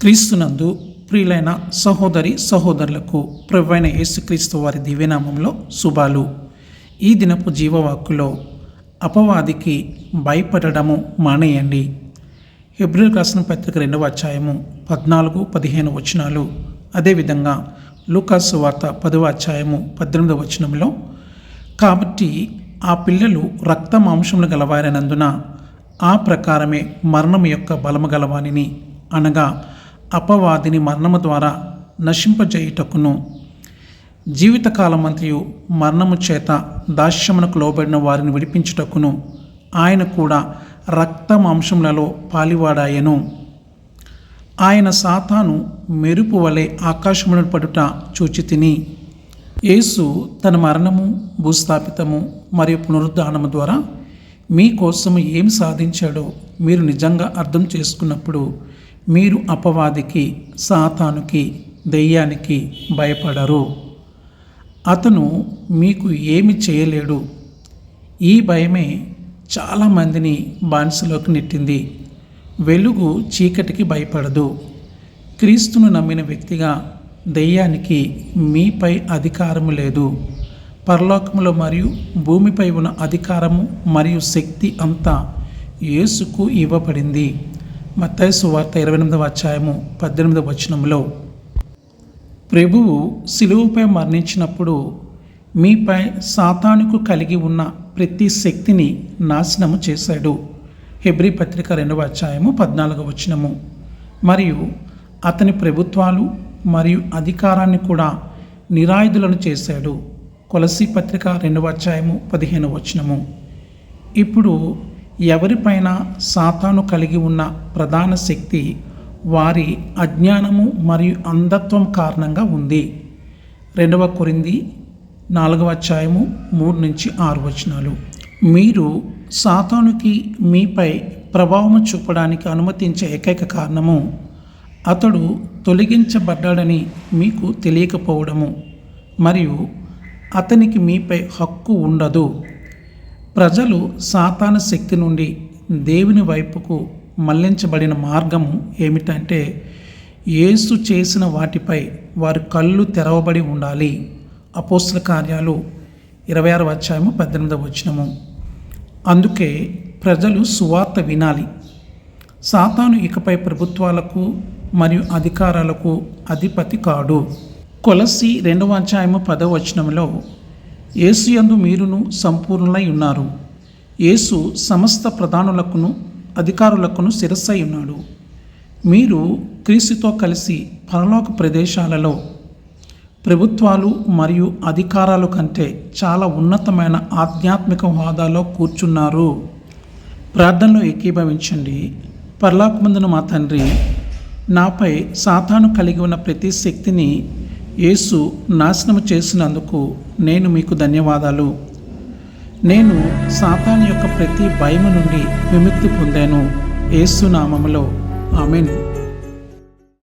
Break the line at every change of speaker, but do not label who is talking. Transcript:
క్రీస్తునందు ప్రియులైన సహోదరి సహోదరులకు ప్రభువైన యేసుక్రీస్తు వారి దివ్యనామంలో శుభాలు. ఈ దినపు జీవవాక్కులో అపవాదికి భయపడడము మానేయండి. హెబ్రిల్ రాసిన పత్రిక రెండవ అధ్యాయము పద్నాలుగు పదిహేను వచనాలు. అదేవిధంగా లూకాసు వార్త పదవ అధ్యాయము పద్దెనిమిదవ వచనంలో కాబట్టి ఆ పిల్లలు రక్త మాంసములు గలవారనందున ఆ ప్రకారమే మరణం యొక్క బలము గలవానిని అనగా అపవాదిని మరణము ద్వారా నశింపజేయుటకును. జీవితకాలమంతయు మరణము చేత దాస్యమునకు లోబడిన వారిని విడిపించుటకును ఆయన కూడా రక్త మాంసములలో పాలివాడాయను. ఆయన సాతాను మెరుపు వలె ఆకాశమును పడుట చూచి తిని యేసు తన మరణము భూస్థాపితము మరియు పునరుద్ధానము ద్వారా మీకోసము ఏమి సాధించాడో మీరు నిజంగా అర్థం చేసుకున్నప్పుడు మీరు అపవాదికి సాతానుకి దెయ్యానికి భయపడరు. అతను మీకు ఏమి చేయలేడు. ఈ భయమే చాలామందిని బానిసలోకి నెట్టింది. వెలుగు చీకటికి భయపడదు. క్రీస్తును నమ్మిన వ్యక్తిగా దెయ్యానికి మీపై అధికారము లేదు. పరలోకములో మరియు భూమిపై ఉన్న అధికారము మరియు శక్తి అంతా యేసుకు ఇవ్వబడింది. మత్తైసు వార్త ఇరవై ఎనిమిదవ అధ్యాయము పద్దెనిమిదవ వచనంలో ప్రభువు సిలువుపై మరణించినప్పుడు మీపై సాతానుకు కలిగి ఉన్న ప్రతి శక్తిని నాశనము చేశాడు. హెబ్రి పత్రిక రెండవ అధ్యాయము పద్నాలుగవ వచనము. మరియు అతని ప్రభుత్వాలు మరియు అధికారాన్ని కూడా నిరాయుధులను చేశాడు. కొలసి పత్రిక రెండవ అధ్యాయము పదిహేను వచనము. ఇప్పుడు ఎవరిపైన సాతాను కలిగి ఉన్న ప్రధాన శక్తి వారి అజ్ఞానము మరియు అంధత్వం కారణంగా ఉంది. రెండవ కొరింది నాలుగవ అధ్యాయము మూడు నుంచి ఆరు వచనాలు. మీరు సాతానుకి మీపై ప్రభావము చూపడానికి అనుమతించే ఏకైక కారణము అతడు తొలగించబడ్డాడని మీకు తెలియకపోవడము. మరియు అతనికి మీపై హక్కు ఉండదు. ప్రజలు సాతాన శక్తి నుండి దేవుని వైపుకు మళ్ళించబడిన మార్గము ఏమిటంటే యేసు చేసిన వాటిపై వారి కళ్ళు తెరవబడి ఉండాలి. అపోస్తుల కార్యాలు ఇరవై ఆరు అధ్యాయము పద్దెనిమిదవ వచ్చినము అందుకే ప్రజలు సువార్త వినాలి. సాతాను ఇకపై ప్రభుత్వాలకు మరియు అధికారాలకు అధిపతి కాడు. కొలసి రెండవ అధ్యాయము పదవ వచనంలో యేసు యందు మీరును సంపూర్ణులై ఉన్నారు. యేసు సమస్త ప్రధానులకును అధికారులకును శిరస్సై ఉన్నాడు. మీరు క్రీస్తుతో కలిసి పరలోక ప్రదేశాలలో ప్రభుత్వాలు మరియు అధికారాలు కంటే చాలా ఉన్నతమైన ఆధ్యాత్మిక హోదాలో కూర్చున్నారు. ప్రార్థనలో ఏకీభవించండి. పరలోకమందున మా తండ్రి నాపై సాతాను కలిగి ఉన్న ప్రతి శక్తిని యేసు నాశనము చేసినందుకు నేను మీకు ధన్యవాదాలు. నేను సాతాన్ యొక్క ప్రతి భయము నుండి విముక్తి పొందాను. యేసు నామములో. ఆమెన్.